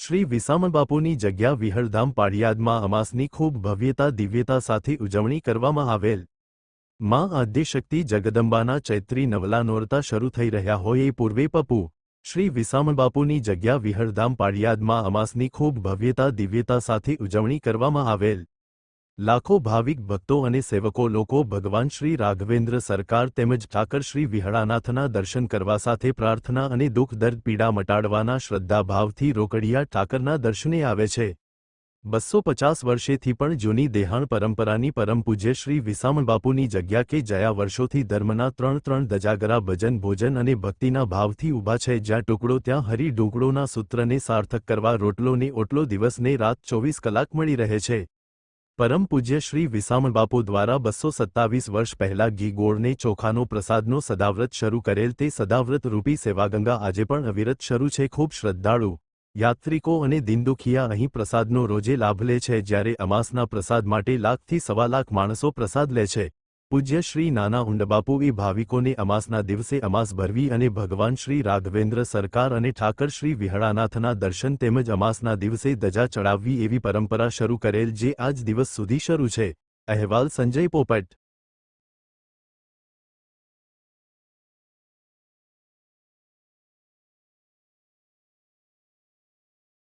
શ્રી વિસામણબાપુની જગ્યા વિહળધામ પાળિયાદમાં અમાસની ખૂબ ભવ્યતા દિવ્યતા સાથે ઉજવણી કરવામાં આવેલ. માં આદ્યશક્તિ જગદંબાના ચૈત્રી નવલા નોરતા શરૂ થઈ રહ્યા હોય એ પૂર્વે પપુ, શ્રી વિસામણબાપુની જગ્યા વિહળધામ પાળિયાદમાં અમાસની ખૂબ ભવ્યતા દિવ્યતા સાથે ઉજવણી કરવામાં આવેલ. લાખો ભાવિક ભક્તો અને સેવકો લોકો ભગવાન શ્રી રાઘવેન્દ્ર સરકાર તેમજ ઠાકર શ્રી વિહળાનાથના દર્શન કરવા સાથે પ્રાર્થના અને દુઃખ દર્દ પીડા મટાડવાના શ્રદ્ધાભાવથી રોકડિયા ઠાકરના દર્શને આવે છે. બસો પચાસ વર્ષેથી પણ જૂની દેહાણ પરંપરાની પરમ પૂજ્ય શ્રી વિસામણબાપુની જગ્યા કે જયા વર્ષોથી ધર્મના ત્રણ ત્રણ દજાગરા ભજન ભોજન અને ભક્તિના ભાવથી ઊભા છે, જ્યાં ટુકડો ત્યાં હરી ડુંગળોના સૂત્રને સાર્થક કરવા રોટલોને ઓટલો દિવસને રાત ચોવીસ કલાક મળી રહે છે. પરમ પૂજ્ય શ્રી વિસામણબાપુ દ્વારા બસો સત્તાવીસ વર્ષ પહેલા ઘી ચોખાનો પ્રસાદનો સદાવ્રત શરૂ કરેલ તે સદાવ્રત રૂપી સેવાગંગા આજે પણ અવિરત શરૂ છે. ખૂબ શ્રદ્ધાળુ, યાત્રિકો અને દિનદુખિયા અહીં પ્રસાદનો રોજે લાભ લે છે જ્યારે અમાસના પ્રસાદ માટે લાખથી સવા લાખ માણસો પ્રસાદ લે છે. પૂજ્ય શ્રી નાના ઉંડબાપુએ ભાવિકોને અમાસના દિવસે અમાસ ભરવી અને ભગવાન શ્રી રાઘવેન્દ્ર સરકાર અને ઠાકર શ્રી વિહળાનાથના દર્શન તેમજ અમાસના દિવસે ધજા ચડાવવી એવી પરંપરા શરૂ કરેલ જે આજ દિવસ સુધી શરૂ છે. અહેવાલ સંજય પોપટ.